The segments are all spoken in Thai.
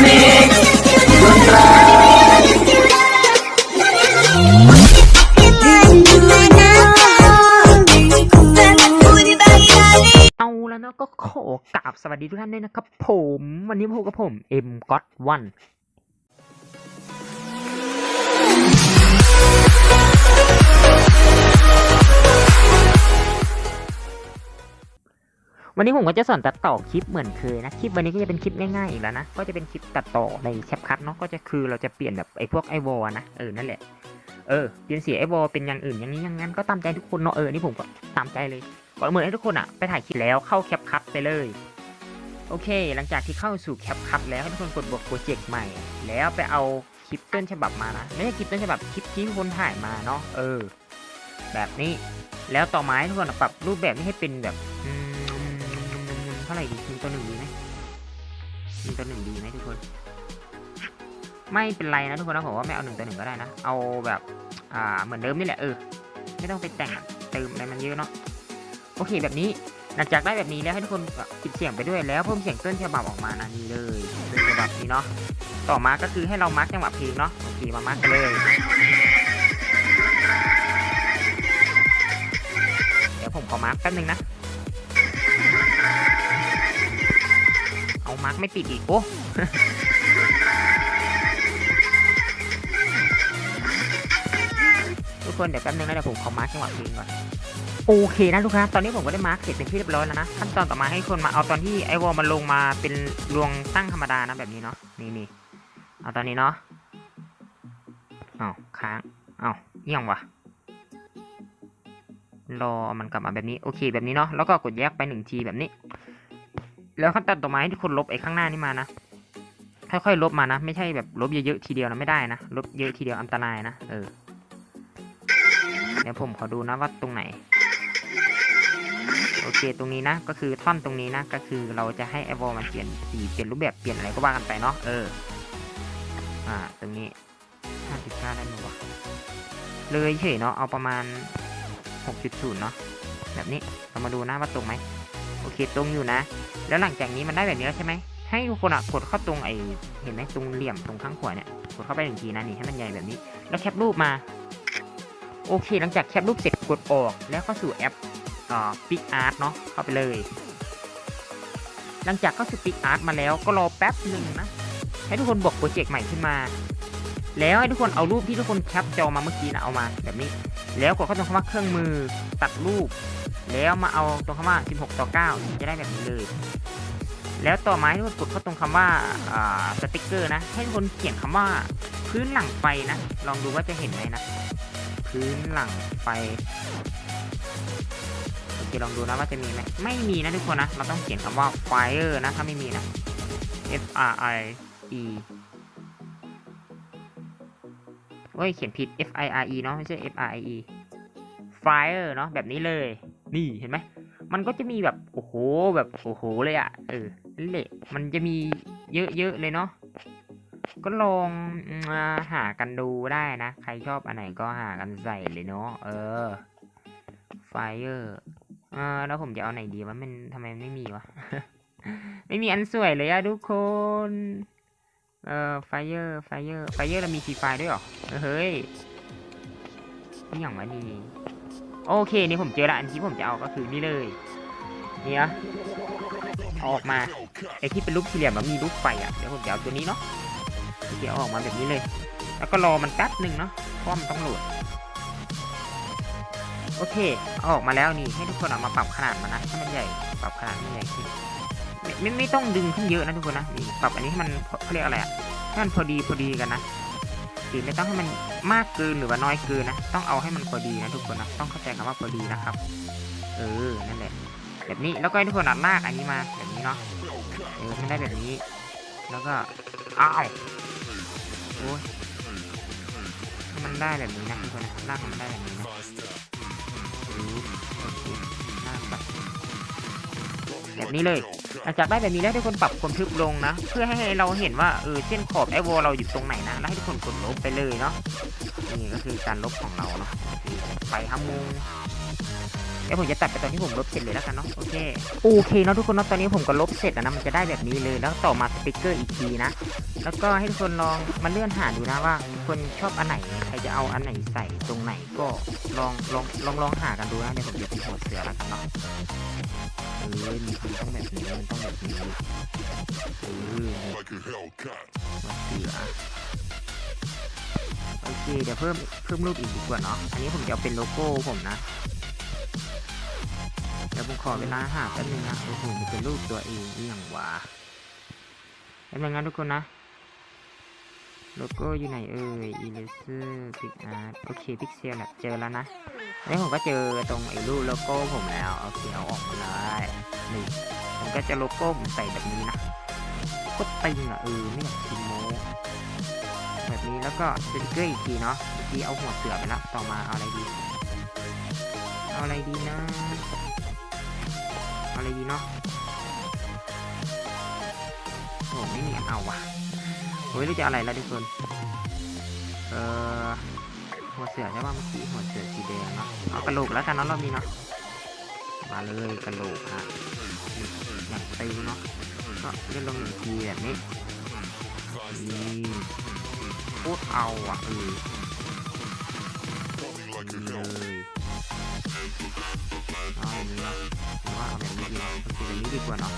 เอาแล้วเนาะก็ขอกราบสวัสดีทุกท่านด้วยนะครับผม วันนี้พบกับผมเอ็มก็อตวัน วันนี้ผมก็จะสอนตัดต่อคลิปเหมือนเคยนะ คลิปวันนี้ก็จะเป็นคลิปง่ายๆอีกแล้วนะ ก็จะเป็นคลิปตัดต่อในแคปคัทเนาะ ก็จะคือเราจะเปลี่ยนแบบไอ้พวกไอวอลนะ เออ นั่นแหละ เออ เปลี่ยนเสียไอวอลเป็นอย่างอื่นอย่างนี้อย่างนั้นก็ตามใจทุกคนเนาะ เออ นี่ผมก็ตามใจเลยก็เหมือนให้ทุกคนอะไปถ่ายคลิปแล้วเข้าแคปคัทไปเลย โอเค หลังจากที่เข้าสู่แคปคัทแล้วให้ทุกคนกดบวกโปรเจกต์ใหม่ แล้วไปเอาคลิปต้นฉบับมานะ ไม่ใช่คลิปต้นฉบับคลิปที่ทุกคนถ่ายมาเนาะ เออ แบบนี้ แล้วต่อมาให้ทุกคนปรับรูปแบบนี้ให้เป็นแบบอืม ท่าไหร่ดีหนึ่งต่อหนึ่งดีไหมหนึ่งต่อหนึ่งดีไหมทุกคน ไม่เป็นไรนะทุกคนนะผมว่าไม่เอาหนึ่งต่อหนึ่งก็ได้นะ เอาแบบอ่าเหมือนเดิมนี่แหละเออไม่ต้องไปแต่งเติมอะไรมันเยอะเนาะโอเคแบบนี้หลังจากได้แบบนี้แล้วให้ทุกคนปิดเสียงไปด้วยแล้วเพิ่มเสียงต้นฉบับออกมานะนี่เลยต้นฉบับนี้เนาะต่อมาก็คือให้เรามาร์กจังหวะเพลงเนาะโอเคมามาร์กกันเลยเดี๋ยวผมขอมาร์กแป๊บนึงนะ มาร์กไม่ติดอีกโอ้ทุกคนเดี๋ยวแป๊บนึงนะเดี๋ยวผมขอมาร์กจังหวะเพลงก่อนโอเคนะทุกคนตอนนี้ผมก็ได้มาร์กเสร็จเป็นที่เรียบร้อยแล้วนะขั้นตอนต่อมาให้คนมาเอาตอนที่ไอวอลมันลงมาเป็นรวงตั้งธรรมดานะแบบนี้เนาะนี่นี่เอาตอนนี้เนาะเอาค้างเอาเอี่ยงวะรอมันกลับมาแบบนี้โอเคแบบนี้เนาะแล้วก็กดแยกไปหนึ่งทีแบบนี้ แล้วขั้นตอนต่อมาให้ทุกคนลบไอ้ข้างหน้านี่มานะค่อยๆลบมานะ ไม่ใช่แบบลบเยอะๆทีเดียวนะไม่ได้นะลบเยอะทีเดียวอันตรายนะเออเดี๋ยวผมขอดูนะว่าตรงไหน โอเคตรงนี้นะ ก็คือท่อนตรงนี้นะ ก็คือเราจะให้ไอวอลมันเปลี่ยนสีเปลี่ยนรูปแบบเปลี่ยนอะไรก็ว่ากันไปเนาะเอออ่าตรงนี้ห้าสิบเก้าได้ไหมวะเลยเฉยเนาะเอาประมาณหกจุดศูนย์เนาะแบบนี้เรามาดูนะว่าตรงไหม เคตรงอยู่นะ แล้วหลังจากนี้มันได้แบบนี้แล้วใช่ไหมให้ทุกคนอะกดเข้าตรงไอเห็นไหมตรงเหลี่ยมตรงข้างขวาเนี่ยกดเข้าไปหนึ่งทีนะนี่ให้มันใหญ่แบบนี้ แล้วแคปรูปมาโอเค หลังจากแคปรูปเสร็จกดออก แล้วเข้าสู่แอปอ่าปิกอาร์ตเนาะเข้าไปเลย หลังจากเข้าสู่ปิกอาร์ตมาแล้วก็รอแป๊บหนึ่งนะให้ทุกคนบอกโปรเจกต์ใหม่ขึ้นมา แล้วให้ทุกคนเอารูปที่ทุกคนแคปจอมาเมื่อกี้นะเอามาแบบนี้ แล้วกดเข้าตรงคำว่าเครื่องมือตัดรูป แล้วมาเอาตรงคำว่า 16 ต่อ 9 จะได้แบบนี้เลย แล้วต่อมาให้ทุกคนกดเข้าตรงคำว่าอ่าสติกเกอร์นะ ให้ทุกคนเขียนคำว่าพื้นหลังไฟนะ ลองดูว่าจะเห็นไหมนะ พื้นหลังไฟโอเคลองดูนะว่าจะมีไหมไม่มีนะทุกคนนะ เราต้องเขียนคำว่า fire นะ ถ้าไม่มีนะ f r i e เฮ้ย เขียนผิด f i r e เนาะ ไม่ใช่ f r i e fire เนาะ แบบนี้เลย นี่เห็นไหม มันก็จะมีแบบโอ้โหแบบโอ้โหเลยอะ่ะ เออนั่นแหละมันจะมีเยอะๆเลยเนาะ ก็ลองมาหากันดูได้นะ ใครชอบอันไหนก็หากันใส่เลยเนาะ เออ fire อ่าแล้วผมจะเอาไหนดีวะมันทำไมไม่มีวะ ไม่มีอันสวยเลยอะทุกคน เอ่อ fire fire fire เออรามีสีไฟด้วยเหรอเออเฮ้ยนี่อย่างวะนี่ โอเคนี่ผมเจอละอันที่ผมจะเอาก็คือนี่เลยนี่นะออกมาไอที่เป็นรูปสี่เหลี่ยมแล้วมีรูปไฟอะเดี๋ยวผมจะเอาตัวนี้เนาะเดี๋ยวออกมาแบบนี้เลย แล้วก็รอมันแป๊บหนึ่งเนาะเพราะมันต้องโหลดโอเคเอาออกมาแล้วนี่ให้ทุกคนเอามาปรับขนาดมันนะให้มันใหญ่ปรับขนาดให้มันใหญ่ขึ้นไม่ไม่ไม่ต้องดึงขึ้นเยอะนะทุกคนนะนี่ปรับอันนี้ให้มันเขาเรียกอะไรอะให้มันพอดีพอดีกันนะ คือไม่ต้องให้มันมากเกินหรือว่าน้อยเกินนะ ต้องเอาให้มันพอดีนะทุกคนนะ ต้องเข้าใจคำว่าพอดีนะครับ เออ นั่นแหละ แบบนี้ แล้วก็ให้ทุกคนอัดลากอันนี้มาแบบนี้เนาะ เออมันได้แบบนี้ แล้วก็ อ้าว โอ้ยให้มันได้แบบนี้นะทุกคนนะลากมันได้แบบนี้นะแบบนี้เลย หลังจากได้แบบนี้แล้วทุกคนปรับความทึบลงนะ เพื่อให้เราเห็นว่าเออเส้นขอบไอโวเราอยู่ตรงไหนนะแล้วให้ทุกคนกดลบไปเลยเนาะนี่ก็คือการลบของเราเนาะไปฮัมมู ดี๋ยวผมจะตัดไปตอนที่ผมลบเสร็จเลยแล้วกันเนาะโอเคโอเคเนาะทุกคนเนาะตอนนี้ผมก็ลบเสร็จแล้วนะมันจะได้แบบนี้เลยแล้วต่อมาสติกเกอร์อีกทีนะ แล้วก็ให้ทุกคนลองมาเลื่อนหาดูนะว่าคนชอบอันไหนใครจะเอาอันไหนใส่ตรงไหนก็ลองลองลองลองหากันดูนะเดี๋ยวผมจะพิมพ์หัวเสือแล้วกันเนาะเออมีทีต้องแบบนี้มันต้องแบบนี้เออ like a Hellcat. หัวเสือโอเคเดี๋ยวเพิ่มเพิ่มรูปอีกดีกว่าเนาะอันนี้ผมจะเอาเป็นโลโก้ผมนะ เดี๋ยวผมขอเวลาหาแป๊บนึงนะโอ้โหมันเป็นรูปตัวเองอย่างวะแป๊บนึงนะทุกคนนะโลโก้อยู่ไหนเอ่ย eraser pic art โอเค pixel แหละเจอแล้วนะแล้วผมก็เจอตรงไอ้รูปโลโก้ผมแล้วโอเคเอาออกมาเลยนี่ผมก็จะโลโก้ผมใส่แบบนี้นะโคตรตึงอะเออไม่อยากคิดโมแบบนี้แล้วก็สติกเกอร์อีกทีเนาะเมื่อกี้เอาหัวเสือไปแล้วต่อมาเอาอะไรดี เอาอะไรดีนะ อะไรดีเนาะโอ้ไม่มีอันเอาว่ะเฮ้ยเราจะอะไรแล้วทุกคนเอ่อหัวเสือใช่ป่ะเมื่อกี้หัวเสือสีแดงเนาะเอากระโหลกแล้วกันเนาะรอบนี้เนาะมาเลยกระโหลกฮะอย่างตึงเนาะก็เล่นลงหนึ่งทีแบบนี้นี่โคตรเอาอะเออ ดีกว่าเนาะ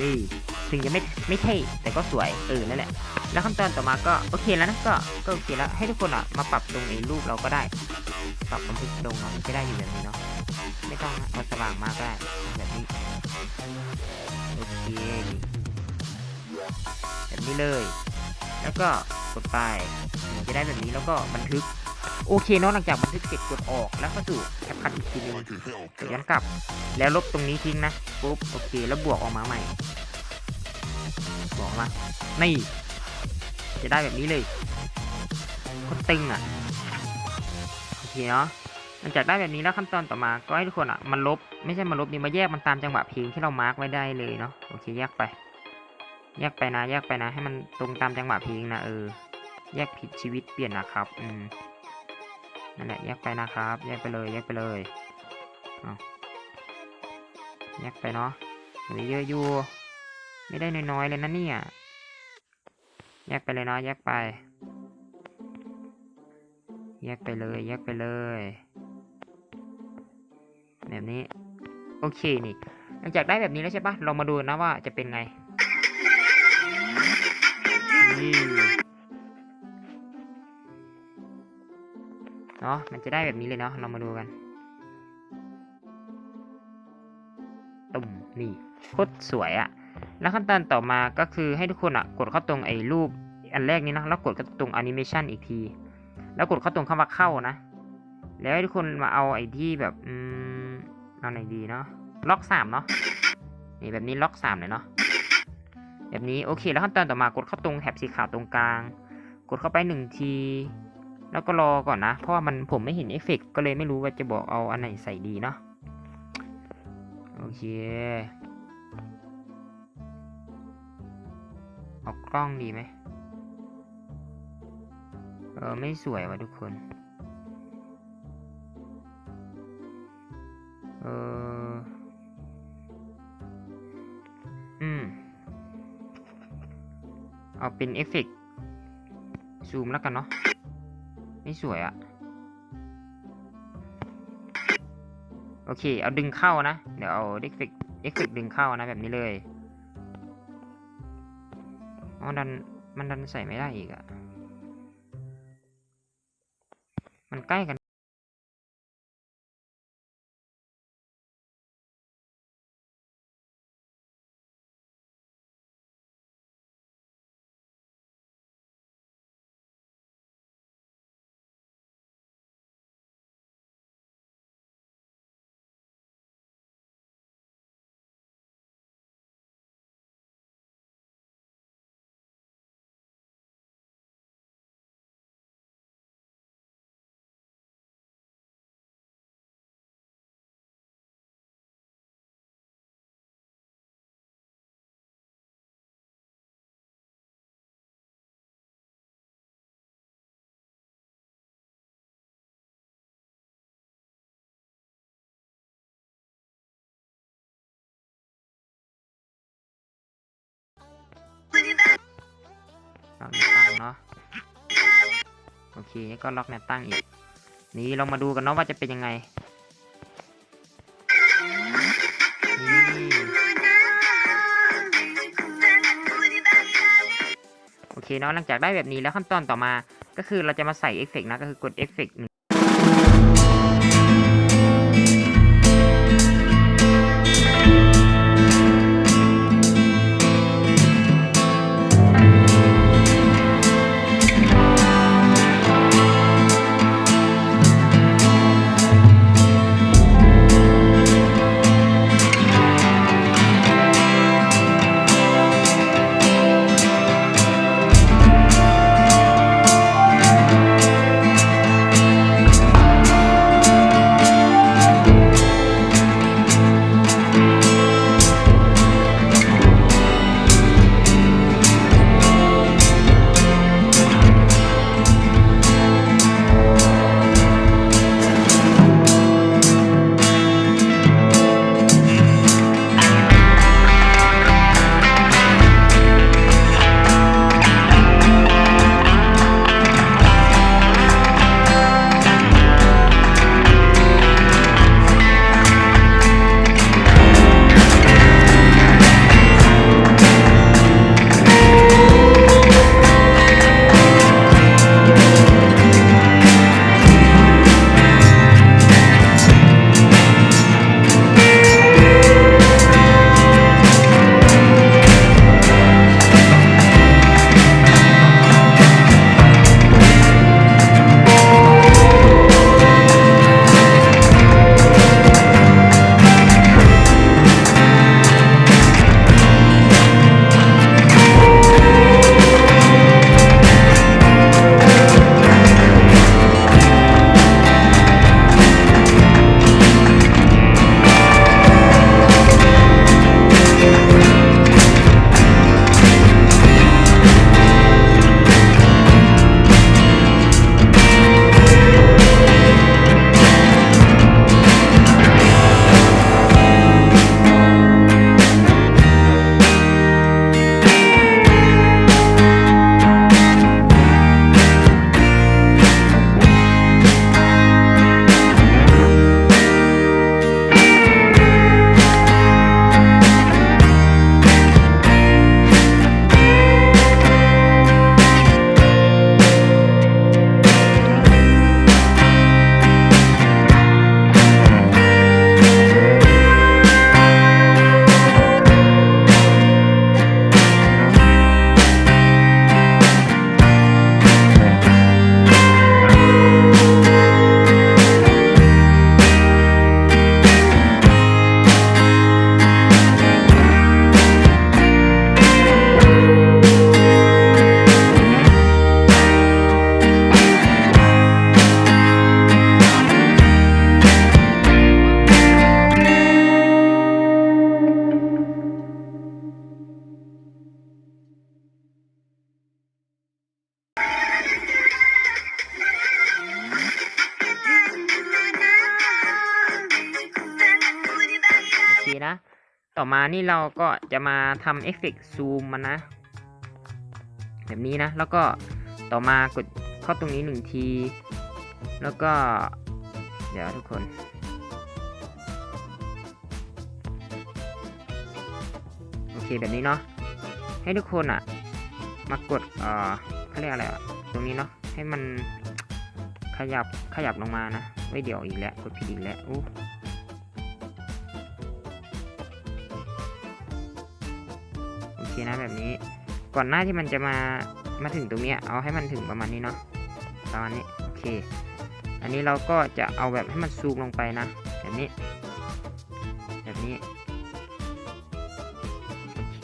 นี่ถึงจะไม่ไม่เท่แต่ก็สวยเออนั่นแหละแล้วขั้นตอนต่อมาก็โอเคแล้วนะก็ก็โอเคแล้วให้ทุกคนอะมาปรับตรงไอ้รูปเราก็ได้ ปรับความทึกลงเนาะมันก็ได้อยู่แบบนี้เนาะไม่ต้องเอาสว่างมากก็ได้แบบนี้โอเคแบบนี้เลย แล้วก็กดไปจะได้แบบนี้แล้วก็บันทึก โอเคเนาะหลังจากบันทึกเสร็จกดออกแล้วก็สู่แคปคัทอีกทีนึงย้อนกลับ แล้วลบตรงนี้ทิ้งนะปุ๊บโอเค แล้วบวกออกมาใหม่บวกออกมานี่จะได้แบบนี้เลยโคตรตึงอะโอเคเนาะหลังจากได้แบบนี้แล้วขั้นตอนต่อมาก็ให้ทุกคนอะมันลบไม่ใช่มาลบนี่มาแยกมันตามจังหวะเพลงที่เรามาร์กไว้ได้เลยเนาะโอเคแยกไป แยกไปนะ แยกไปนะ ให้มันตรงตามจังหวะเพลงนะเออแยกผิดชีวิตเปลี่ยนนะครับ อืม นั่นแหละแยกไปนะครับ แยกไปเลย แยกไปเลยแยกไปเนาะเหลือเยอะอยู่ ไม่ได้น้อยๆเลยนะเนี่ย แยกไปเลยเนาะ แยกไป แยกไปเลย แยกไปเลย แบบนี้ โอเคนี่ หลังจากได้แบบนี้แล้วใช่ปะเรามาดูนะว่าจะเป็นไงนี่ เนาะมันจะได้แบบนี้เลยเนาะเรามาดูกันตุ่มนี่โคตรสวยอะแล้วขั้นตอนต่อมาก็คือให้ทุกคนอะกดเข้าตรงไอ้รูปอันแรกนี้นะแล้วกดเข้าตรงแอนิเมชันอีกที แล้วกดเข้าตรงคำว่าเข้านะ แล้วให้ทุกคนมาเอาไอ้ที่แบบอืมเอาไหนดีเนาะล็อกสามเนาะนี่แบบนี้ล็อกสามเลยเนาะแบบนี้โอเค แล้วขั้นตอนต่อมากดเข้าตรงแถบสีขาวตรงกลาง กดเข้าไปหนึ่งที แล้วก็รอก่อนนะ เพราะว่ามันผมไม่เห็นเอฟเฟกต์ก็เลยไม่รู้ว่าจะบอกเอาอันไหนใส่ดีเนาะโอเค เอากล้องดีไหมเออ ไม่สวยว่ะทุกคน เออ อืม เอาเป็นเอฟเฟกต์ซูมแล้วกันเนาะ ไม่สวยอะโอเค เอาดึงเข้านะ เดี๋ยวเอาเด็กฝึกเด็กฟเฟกดึงเข้านะแบบนี้เลยอ๋อดันมันดันใส่ไม่ได้อีกอะมันใกล้กัน ล็อกแนวตั้งเนาะโอเคก็ล็อกแนวตั้งอีก นี่เรามาดูกันเนาะว่าจะเป็นยังไงนี่โอเคเนาะหลังจากได้แบบนี้แล้วขั้นตอนต่อมาก็คือเราจะมาใส่เอฟเฟกต์นะก็คือกดเอฟเฟกต์ห มานี่เราก็จะมาทำเอฟเฟกต์ซูมมันนะ แบบนี้นะ แล้วก็ต่อมากดเข้าตรงนี้หนึ่งที แล้วก็ เดี๋ยวทุกคนโอเคแบบนี้เนาะให้ทุกคนอะ มากดเอ่อเขาเรียกอะไรอะตรงนี้เนาะให้มันขยับขยับลงมานะไม่เดี๋ยวอีกแล้วกดผิดอีกแล้วอู้ คนะแบบนี้ ก่อนหน้าที่มันจะมามาถึงตรงนี้เอาให้มันถึงประมาณนี้เนาะประมาณนี้โอเค อันนี้เราก็จะเอาแบบให้มันซูมลงไปนะ แบบนี้ แบบนี้โอเค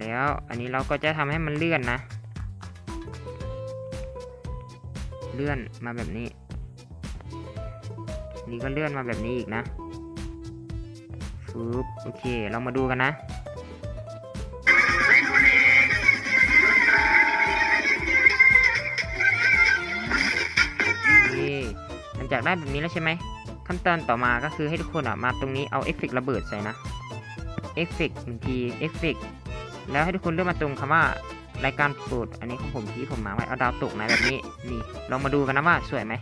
แล้วอันนี้เราก็จะทำให้มันเลื่อนนะ เลื่อนมาแบบนี้ นี่ก็เลื่อนมาแบบนี้อีกนะฟึบโอเค เรามาดูกันนะ จากได้แบบนี้แล้วใช่ไหม ขั้นตอนต่อมาก็คือให้ทุกคนอะมาตรงนี้เอาเอฟเฟกระเบิดใส่นะเอฟเฟกหนึ่งทีเอฟเฟกแล้วให้ทุกคนเลือกมาตรงคำว่ารายการโปรดอันนี้ของผมที่ผมมาไว้เอาดาวตกนะแบบนี้นี่ลองมาดูกันนะว่าสวยไหม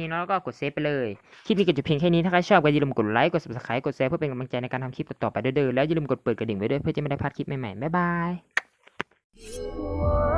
นี้เนาะแล้วก็กดเซฟไปเลย คลิปนี้ก็จะเพียงแค่นี้ ถ้าใครชอบก็อย่าลืมกดไลค์ กด subscribe กดแชร์เพื่อเป็นกำลังใจในการทำคลิปต่อไปเด้อแล้วอย่าลืมกดเปิดกระดิ่งไว้ด้วยเพื่อจะไม่ได้พลาดคลิปใหม่ๆ บ๊ายบาย。